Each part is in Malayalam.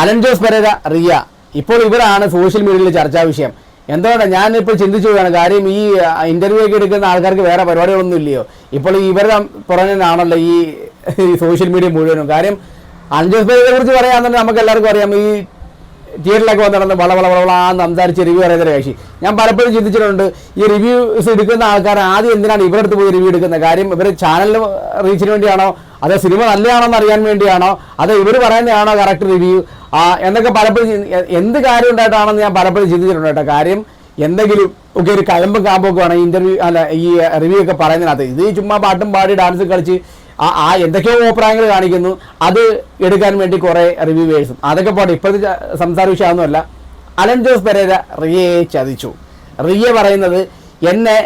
അലൻ ജോസ് റിയ. ഇപ്പോൾ ഇവരാണ് സോഷ്യൽ മീഡിയയിൽ ചർച്ചാ വിഷയം. എന്തുകൊണ്ടാണ് ഞാനിപ്പോൾ ചിന്തിച്ചു പോവുകയാണ് കാര്യം ഈ ഇന്റർവ്യൂ ഒക്കെ എടുക്കുന്ന ആൾക്കാർക്ക് വേറെ പരിപാടികളൊന്നും ഇല്ലയോ? ഇപ്പോൾ ഇവരുടെ പുറകിലാണല്ലോ ഈ സോഷ്യൽ മീഡിയ മുഴുവനും. കാര്യം ജോസ് പെരേരയെ കുറിച്ച് പറയാന്നുണ്ടെങ്കിൽ നമുക്ക് എല്ലാവർക്കും അറിയാം. ഈ തിയേറ്ററിലൊക്കെ വന്ന് നടന്ന് വള വള വളവളാന്ന് സംസാരിച്ച് റിവ്യൂ പറയുന്ന കക്ഷി. ഞാൻ പലപ്പോഴും ചിന്തിച്ചിട്ടുണ്ട് ഈ റിവ്യൂസ് എടുക്കുന്ന ആൾക്കാർ ആദ്യം എന്തിനാണ് ഇവരുടെ അടുത്ത് പോയി റിവ്യൂ എടുക്കുന്നത്? കാര്യം ഇവർ ചാനലിന് റീച്ചിന് വേണ്ടിയാണോ? അതോ സിനിമ നല്ലതാണോ എന്ന് അറിയാൻ വേണ്ടിയാണോ? അതോ ഇവർ പറയുന്നതാണോ കറക്റ്റ് റിവ്യൂ എന്നൊക്കെ പലപ്പോഴും എന്ത് കാര്യം ഉണ്ടായിട്ടാണെന്ന് ഞാൻ പലപ്പോഴും ചിന്തിച്ചിട്ടുണ്ട് കാര്യം എന്തെങ്കിലും ഒക്കെ ഒരു കഴമ്പും കാമ്പൊക്കെ ആണ് ഇന്റർവ്യൂ അല്ല ഈ റിവ്യൂ ഒക്കെ പറയുന്നതിനകത്ത്. ഇത് ചുമ്മാ പാട്ടും പാടി ഡാൻസും കളിച്ച് ആ ആ എന്തൊക്കെയോ അഭിപ്രായങ്ങൾ കാണിക്കുന്നു. അത് എടുക്കാൻ വേണ്ടി കുറേ റിവ്യൂവേഴ്സും അതൊക്കെ പോട്ടെ ഇപ്പോഴത്തെ സംസാര വിഷയമൊന്നുമല്ല. അലൻ ജോസ് പെരേര റിയയെ ചതിച്ചു. റിയ പറയുന്നത് എന്നെ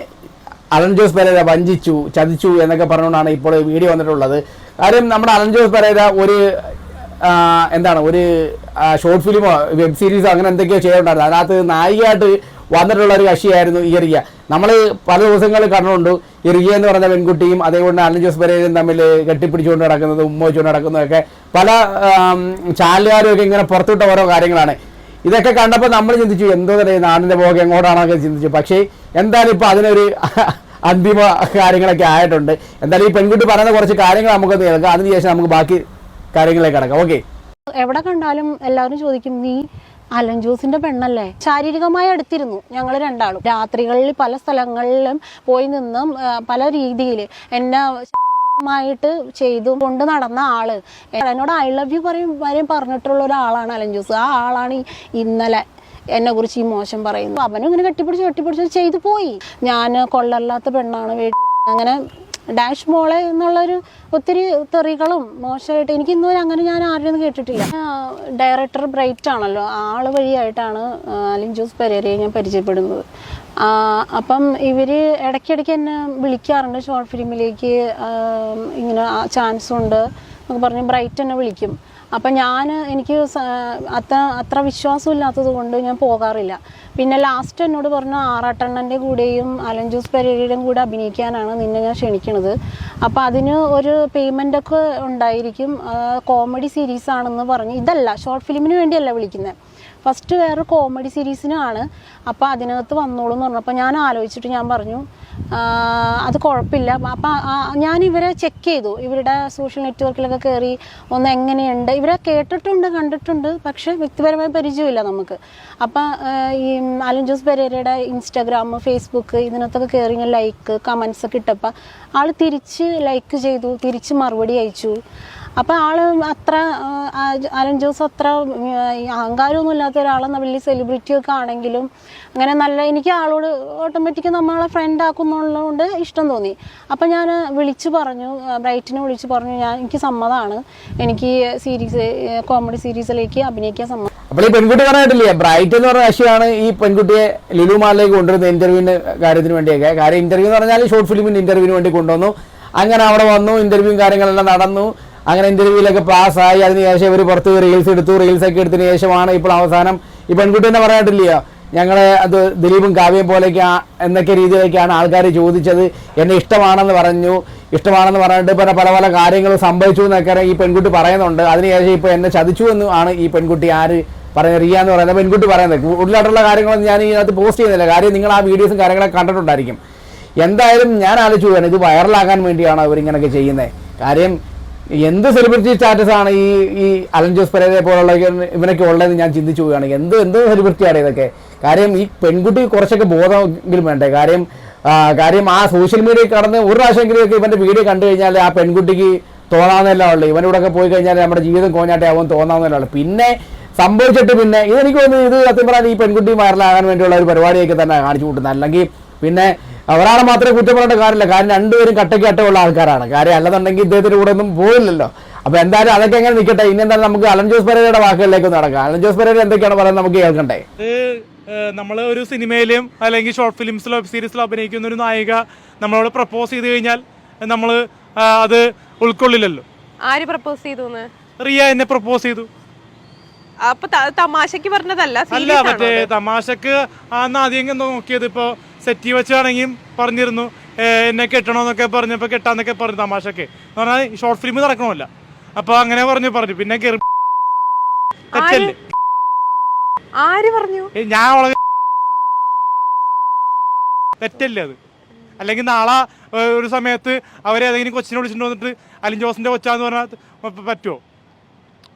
അലൻ ജോസ് പെരേര വഞ്ചിച്ചു ചതിച്ചു എന്നൊക്കെ പറഞ്ഞുകൊണ്ടാണ് ഇപ്പോൾ വീഡിയോ വന്നിട്ടുള്ളത്. കാര്യം നമ്മുടെ അലൻ ജോസ് പെരേര ഒരു എന്താണ് ഒരു ഷോർട്ട് ഫിലിമോ വെബ് സീരീസോ അങ്ങനെ എന്തൊക്കെയോ ചെയ്യുന്നുണ്ടായിരുന്നു അതിനകത്ത് നായികയായിട്ട് വന്നിട്ടുള്ള ഒരു കക്ഷിയായിരുന്നു ഈ റിയ. നമ്മൾ പല ദിവസങ്ങളിൽ കണ്ടുകൊണ്ട് ഈ റിയ എന്ന് പറഞ്ഞ പെൺകുട്ടിയും അതേപോലെ അലൻ ജോസ് പരേരും തമ്മിൽ കെട്ടിപ്പിടിച്ചുകൊണ്ട് നടക്കുന്നത് ഉമ്മ വെച്ചുകൊണ്ട് നടക്കുന്നതൊക്കെ പല ചാനലുകാരും ഒക്കെ ഇങ്ങനെ പുറത്തുവിട്ട ഓരോ കാര്യങ്ങളാണ്. ഇതൊക്കെ കണ്ടപ്പോൾ നമ്മൾ ചിന്തിച്ചു എന്തോ തന്നെ നാടിന്റെ പോകെ എങ്ങോട്ടാണൊക്കെ ചിന്തിച്ചു. പക്ഷേ എന്തായാലും ഇപ്പോൾ അതിനൊരു അന്തിമ കാര്യങ്ങളൊക്കെ ആയിട്ടുണ്ട്. എന്തായാലും ഈ പെൺകുട്ടി പറയുന്ന കുറച്ച് കാര്യങ്ങൾ നമുക്ക് കേൾക്കാം. അതിനുശേഷം നമുക്ക് ബാക്കി കാര്യങ്ങളിലേക്ക് കടക്കാം. ഓക്കെ എവിടെ കണ്ടാലും എല്ലാവരും ചോദിക്കും നീ അലൻ ജോസിന്റെ പെണ്ണല്ലേ? ശാരീരികമായി അടുത്തിരുന്നു ഞങ്ങൾ രണ്ടാളും. രാത്രികളിൽ പല സ്ഥലങ്ങളിലും പോയി നിന്നും പല രീതിയിൽ എന്നെ ശാരീരികമായിട്ട് ചെയ്തു കൊണ്ട് നടന്ന ആൾ. എന്നോട് ഐ ലവ് യു പറയും വരെയും പറഞ്ഞിട്ടുള്ള ഒരാളാണ് അലൻ ജോസ്. ആ ആളാണ് ഇന്നലെ എന്നെ കുറിച്ച് ഈ മോശം പറയുന്നു അവനും ഇങ്ങനെ കെട്ടിപ്പിടിച്ച് കെട്ടിപ്പിടിച്ച് ചെയ്തു പോയി. ഞാൻ കൊള്ളല്ലാത്ത പെണ്ണാണ് അങ്ങനെ ഡാഷ് മോളെ എന്നുള്ളൊരു ഒത്തിരി തെറികളും മോശമായിട്ട് എനിക്ക് ഇന്നുവരെ അങ്ങനെ ഞാൻ ആരും കേട്ടിട്ടില്ല. ഡയറക്ടർ ബ്രൈറ്റ് ആണല്ലോ. ആൾ വഴിയായിട്ടാണ് അലിൻ ജോസ് പെരേരയെ ഞാൻ പരിചയപ്പെടുന്നത്. അപ്പം ഇവർ ഇടയ്ക്കിടയ്ക്ക് എന്നെ വിളിക്കാറുണ്ട് ഷോർട്ട് ഫിലിമിലേക്ക്. ഇങ്ങനെ ചാൻസ് ഉണ്ട് എന്നൊക്കെ പറഞ്ഞ് ബ്രൈറ്റ് എന്നെ വിളിക്കും. അപ്പം ഞാൻ എനിക്ക് അത്ര അത്ര വിശ്വാസമില്ലാത്തത് കൊണ്ട് ഞാൻ പോകാറില്ല. പിന്നെ ലാസ്റ്റ് എന്നോട് പറഞ്ഞു ആറാട്ടെണ്ണന്റെ കൂടെയും അലഞ്ചൂസ് പരേഡിയുടെയും കൂടെ അഭിനയിക്കാനാണ് നിന്നെ ഞാൻ ക്ഷണിക്കണത്. അപ്പോൾ അതിന് ഒരു പേയ്മെന്റ് ഒക്കെ ഉണ്ടായിരിക്കും. കോമഡി സീരീസ് ആണെന്ന് പറഞ്ഞ് ഇതല്ല ഷോർട്ട് ഫിലിമിന് വേണ്ടിയല്ല വിളിക്കുന്നത് ഫസ്റ്റ് വേറെ കോമഡി സീരീസിനാണ് അപ്പോൾ അതിനകത്ത് വന്നോളൂ എന്ന് പറഞ്ഞപ്പോൾ ഞാൻ ആലോചിച്ചിട്ട് ഞാൻ പറഞ്ഞു അത് കുഴപ്പമില്ല. അപ്പം ഞാൻ ഇവരെ ചെക്ക് ചെയ്തു. ഇവരുടെ സോഷ്യൽ നെറ്റ്വർക്കിലൊക്കെ കയറി ഒന്ന് എങ്ങനെയുണ്ട്. ഇവരെ കേട്ടിട്ടുണ്ട് കണ്ടിട്ടുണ്ട് പക്ഷേ വ്യക്തിപരമായ പരിചയമില്ല നമുക്ക്. അപ്പം ഈ അലൻ ജോസ് പെരേരയുടെ ഇൻസ്റ്റാഗ്രാം ഫേസ്ബുക്ക് ഇതിനകത്തൊക്കെ കയറി ലൈക്ക് കമൻസ് ഒക്കെ ഇട്ടപ്പോൾ ആൾ തിരിച്ച് ലൈക്ക് ചെയ്തു. തിരിച്ച് മറുപടി അയച്ചു. അപ്പം ആൾ അത്ര അലൻ ജോസ് അത്ര അഹങ്കാരമൊന്നും ഇല്ലാത്ത ഒരാളെന്ന വലിയ സെലിബ്രിറ്റി ഒക്കെ ആണെങ്കിലും അങ്ങനെ നല്ല എനിക്ക് ആളോട് ഓട്ടോമാറ്റിക് നമ്മളെ ഫ്രണ്ട് ആക്കുന്നുള്ളതുകൊണ്ട് ഇഷ്ടം തോന്നി. അപ്പോൾ ഞാൻ വിളിച്ചു പറഞ്ഞു ബ്രൈറ്റിനെ വിളിച്ചു പറഞ്ഞു ഞാൻ എനിക്ക് സമ്മതമാണ് എനിക്ക് സീരീസ് കോമഡി സീരീസിലേക്ക് അഭിനയിക്കാൻ സമ്മതം അപ്പോൾ ഈ പെൺകുട്ടി പറഞ്ഞിട്ടില്ലേ ബ്രൈറ്റ് എന്ന് പറഞ്ഞ കക്ഷിയാണ് ഈ പെൺകുട്ടിയെ ലിലുമാലിലേക്ക് കൊണ്ടുവരുന്ന ഇന്റർവ്യൂവിന്റെ കാര്യത്തിന് വേണ്ടിയൊക്കെ. കാര്യം ഇന്റർവ്യൂ എന്ന് പറഞ്ഞാൽ ഷോർട്ട് ഫിലിമിന്റെ ഇന്റർവ്യൂവിന് വേണ്ടി കൊണ്ടുവന്നു. അങ്ങനെ അവിടെ വന്നു ഇന്റർവ്യൂവും കാര്യങ്ങളെല്ലാം നടന്നു. അങ്ങനെ ഇന്റർവ്യൂവിലൊക്കെ പാസ്സായി. അതിനുശേഷം ഇവർ പുറത്ത് റീൽസ് എടുത്തു. റീൽസ് ഒക്കെ എടുത്തതിന് ശേഷമാണ് ഇപ്പോൾ അവസാനം ഈ പെൺകുട്ടി തന്നെ പറഞ്ഞിട്ടില്ലയോ ഞങ്ങളെ അത് ദിലീപും കാവ്യം പോലെയൊക്കെ എന്നൊക്കെ രീതിയിലേക്കാണ് ആൾക്കാർ ചോദിച്ചത്. എന്നെ ഇഷ്ടമാണെന്ന് പറഞ്ഞു. ഇഷ്ടമാണെന്ന് പറഞ്ഞിട്ട് പിന്നെ പല പല കാര്യങ്ങളും സംഭവിച്ചു എന്നൊക്കെ ഈ പെൺകുട്ടി പറയുന്നുണ്ട്. അതിനുശേഷം ഇപ്പോൾ എന്നെ ചതിച്ചു എന്ന് ആണ് ഈ പെൺകുട്ടി ആര് പറയുന്നത്? റിയ എന്ന് പറയുന്ന പെൺകുട്ടി പറയുന്നത്. കൂടുതലായിട്ടുള്ള കാര്യങ്ങളൊന്നും ഞാൻ ഇതിനകത്ത് പോസ്റ്റ് ചെയ്യുന്നില്ല. കാര്യം നിങ്ങൾ ആ വീഡിയോസും കാര്യങ്ങളൊക്കെ കണ്ടിട്ടുണ്ടായിരിക്കും. എന്തായാലും ഞാൻ ആലോചിച്ചു ഇത് വൈറലാകാൻ വേണ്ടിയാണ് അവരിങ്ങനെയൊക്കെ ചെയ്യുന്നത്. കാര്യം എന്ത് സെലിബ്രിറ്റി സ്റ്റാറ്റസ് ആണ് ഈ ഈ അലൻ ജോസ് പെരേരെ പോലുള്ള ഇവനൊക്കെ ഉള്ളതെന്ന് ഞാൻ ചിന്തിച്ചു പോവുകയാണ്. എന്ത് എന്ത് സെലിബ്രിറ്റിയാണ് ഇതൊക്കെ? കാര്യം ഈ പെൺകുട്ടി കുറച്ചൊക്കെ ബോധമെങ്കിലും വേണ്ടേ? കാര്യം കാര്യം ആ സോഷ്യൽ മീഡിയ കടന്ന് ഒരു പ്രാവശ്യമെങ്കിലും ഒക്കെ ഇവന്റെ വീഡിയോ കണ്ടു കഴിഞ്ഞാൽ ആ പെൺകുട്ടിക്ക് തോന്നാവുന്നതല്ല ഉള്ളൂ. ഇവനോടൊക്കെ പോയി കഴിഞ്ഞാൽ നമ്മുടെ ജീവിതം കോഞ്ഞാട്ടെ ആവും തോന്നാവുന്നതല്ല ഉള്ളൂ. പിന്നെ സംഭവിച്ചിട്ട് പിന്നെ ഇതെനിക്ക് തോന്നുന്നു ഇത് സത്യം പറഞ്ഞാൽ ഈ പെൺകുട്ടി വൈറലാകാൻ വേണ്ടിയുള്ള ഒരു പരിപാടിയൊക്കെ തന്നെ കാണിച്ചു കൂട്ടുന്നത്. അല്ലെങ്കിൽ പിന്നെ ഒരാളെ മാത്രമേ കുറ്റം പറയേണ്ട കാര്യമില്ല. കാരണം രണ്ടുപേരും കട്ടയ്ക്ക് ഉള്ള ആൾക്കാരാണ്. കാര്യം അല്ലെന്നുണ്ടെങ്കിൽ ഇദ്ദേഹത്തിന്റെ കൂടെ ഒന്നും പോയില്ലല്ലോ അപ്പൊ എന്തായാലും അതൊക്കെ എങ്ങനെ നിൽക്കട്ടെ ഇനി എന്തായാലും നമുക്ക് അലൻ ജോസ് പെരേരയുടെ വാക്കുകളിലേക്ക് നടക്കാം. അലൻ ജോസ് പെരേര എന്തൊക്കെയാണ് പറയുന്നത് നമുക്ക് കേൾക്കണ്ടേ? നമ്മൾ ഒരു സിനിമയിലും അല്ലെങ്കിൽ ഷോർട്ട് ഫിലിംസിലോ വെബ് സീരീസിലോ അഭിനയിക്കുന്ന ഒരു നായിക നമ്മളോട് പ്രപ്പോസ് ചെയ്ത് കഴിഞ്ഞാൽ നമ്മൾ അത് ഉൾക്കൊള്ളില്ലല്ലോ. ആര് പ്രപ്പോസ് ചെയ്തു റിയ എന്നെ പ്രപ്പോസ് ചെയ്തു. അപ്പൊ തമാശക്ക് പറഞ്ഞതല്ല അല്ല മറ്റേ തമാശക്ക് ആന്ന് ആദ്യം നോക്കിയത് ഇപ്പൊ സെറ്റി വെച്ചാണെങ്കിൽ പറഞ്ഞിരുന്നു. എന്നെ കെട്ടണമെന്നൊക്കെ പറഞ്ഞപ്പോൾ കെട്ടാന്നൊക്കെ പറഞ്ഞു തമാശക്ക്. എന്ന് പറഞ്ഞാൽ ഷോർട്ട് ഫിലിം നടക്കണമല്ല. അപ്പൊ അങ്ങനെ പറഞ്ഞു പറഞ്ഞു. പിന്നെ കേറി തെറ്റല്ലേ ആര് പറഞ്ഞു? ഞാൻ അവളെ തെറ്റല്ലേ അത്? അല്ലെങ്കിൽ നാളെ ഒരു സമയത്ത് അവരേതെങ്കിലും കൊച്ചിനെ വിളിച്ചിട്ട് വന്നിട്ട് അലിൻ ജോസിന്റെ കൊച്ചാന്ന് പറഞ്ഞാൽ പറ്റുമോ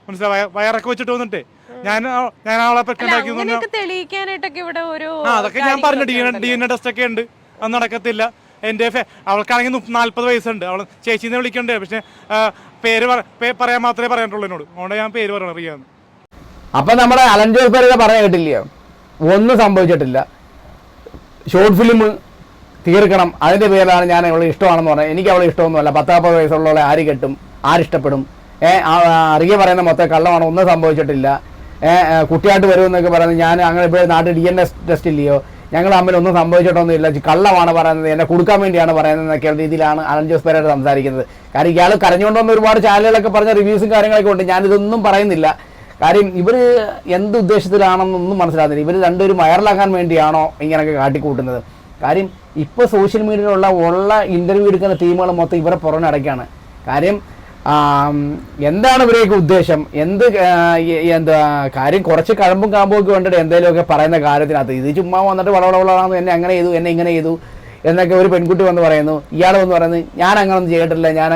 മനസ്സിലായ? വയറൊക്കെ വെച്ചിട്ട് വന്നിട്ടേ. ഞാൻ ഞാൻ അങ്ങനെയൊക്കെ തെളിയിക്കാനായിട്ടൊക്കെ ഇവിടെ ഒരു അതൊക്കെ ഞാൻ പറഞ്ഞു D N D N A test ഒക്കെ ഉണ്ട്. അത് നടക്കത്തില്ല. എന്റെ അവൾക്കാണെങ്കിൽ നാല്പത് വയസ്സുണ്ട്. അവൾ ചേച്ചി വിളിക്കണ്ടേ? പക്ഷെ പേര് പറയാൻ മാത്രമേ പറയാനുള്ളൂ എന്നോട്. അതുകൊണ്ട് ഞാൻ പേര് പറയണം അറിയാന്ന് അപ്പൊ നമ്മുടെ അലൻ ജോസ് പെരേര പറയാൻ കേട്ടില്ലയോ? ഒന്നും സംഭവിച്ചിട്ടില്ല. ഷോർട്ട് ഫിലിം തീർക്കണം. അതിന്റെ പേരിലാണ് ഞാൻ അവളെ ഇഷ്ടമാണെന്ന് പറഞ്ഞത്. എനിക്ക് അവളെ ഇഷ്ടമൊന്നുമല്ല. പത്താപ്പത് വയസ്സുള്ളവളെ ആര് കെട്ടും? ആരിഷ്ടപ്പെടും ഏഹ് അറിയ പറയുന്ന മൊത്തം കള്ളമാണ്. ഒന്നും സംഭവിച്ചിട്ടില്ല. കുട്ടിയായിട്ട് വരുമെന്നൊക്കെ പറയുന്നത് ഞാൻ അങ്ങനെ ഇപ്പോൾ നാട്ടിൽ ഡി എൻ എസ് ടെസ്റ്റ് ഇല്ലയോ? ഞങ്ങൾ തമ്മിൽ ഒന്നും സംഭവിച്ചിട്ടൊന്നുമില്ല കള്ളമാണ് പറയുന്നത്. എന്നെ കൊടുക്കാൻ വേണ്ടിയാണ് പറയുന്നത് എന്നൊക്കെയുള്ള രീതിയിലാണ് അലൻ ജോസ് പേരായിട്ട് സംസാരിക്കുന്നത്. കാരണം ഇയാൾ കരഞ്ഞുകൊണ്ടുവന്ന ഒരുപാട് ചാനലുകളൊക്കെ പറഞ്ഞ റിവ്യൂസും കാര്യങ്ങളൊക്കെ ഉണ്ട്. ഞാനിതൊന്നും പറയുന്നില്ല. കാര്യം ഇവർ എന്ത് ഉദ്ദേശത്തിലാണെന്നൊന്നും മനസ്സിലാകുന്നില്ല. ഇവർ രണ്ടുപേരും വൈറലാക്കാൻ വേണ്ടിയാണോ ഇങ്ങനെയൊക്കെ കാട്ടിക്കൂട്ടുന്നത്. കാര്യം ഇപ്പോൾ സോഷ്യൽ മീഡിയയിലുള്ള ഉള്ള ഇന്റർവ്യൂ എടുക്കുന്ന ടീമുകൾ മൊത്തം ഇവരെ പുറമെ അടയ്ക്കാണ് കാര്യം എന്താണ് ഇവരെയൊക്കെ ഉദ്ദേശം? എന്ത് എന്താ കാര്യം കുറച്ച് കഴമ്പും കാമ്പും ഒക്കെ വേണ്ടിട്ട് എന്തെങ്കിലുമൊക്കെ പറയുന്ന കാര്യത്തിനകത്ത് ഇത് ചുമ്മാ വന്നിട്ട് വളവളവളാണെന്ന് എന്നെ അങ്ങനെ ചെയ്തു എന്നെ ഇങ്ങനെ ചെയ്തു എന്നൊക്കെ ഒരു പെൺകുട്ടി വന്ന് പറയുന്നു. ഇയാൾ വന്ന് പറയുന്നത് ഞാൻ അങ്ങനൊന്നും ചെയ്തിട്ടില്ല. ഞാൻ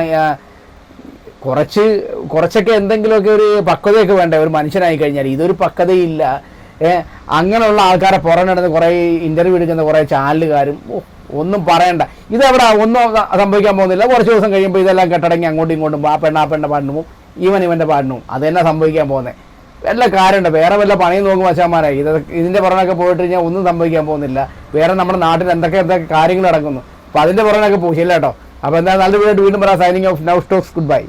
കുറച്ച് കുറച്ചൊക്കെ എന്തെങ്കിലുമൊക്കെ ഒരു പക്വതയൊക്കെ വേണ്ടേ? ഒരു മനുഷ്യനായി കഴിഞ്ഞാൽ ഇതൊരു പക്വതയില്ല. അങ്ങനെയുള്ള ആൾക്കാരെ പുറം നടന്ന് കുറേ ഇന്റർവ്യൂ എടുക്കുന്ന കുറേ ചാനലുകാരും ഒന്നും പറയണ്ട. ഇതെവിടെ? ഒന്നും സംഭവിക്കാൻ പോകുന്നില്ല. കുറച്ച് ദിവസം കഴിയുമ്പോൾ ഇതെല്ലാം കെട്ടടങ്ങി അങ്ങോട്ടും ഇങ്ങോട്ടും ആ പെണ്ണ ആ പെണ്ണ പാടിനും ഇവൻ ഇവന്റെ പാടിനും അത് തന്നെ സംഭവിക്കാൻ പോകുന്നത് വല്ല കാര്യമുണ്ട്? വേറെ വല്ല പണിയും നോക്കും വശാമാരെ ഇത് ഇതിന്റെ പുറമൊക്കെ പോയിട്ട് കഴിഞ്ഞാൽ ഒന്നും സംഭവിക്കാൻ പോകുന്നില്ല. വേറെ നമ്മുടെ നാട്ടിൽ എന്തൊക്കെ എന്തൊക്കെ കാര്യങ്ങൾ നടക്കുന്നു. അപ്പോൾ അതിന്റെ പുറമൊക്കെ പോകും ശരി കേട്ടോ. അപ്പോൾ എന്താ നല്ല വീഡിയോ വീണ്ടും പറയാം signing off now stocks goodbye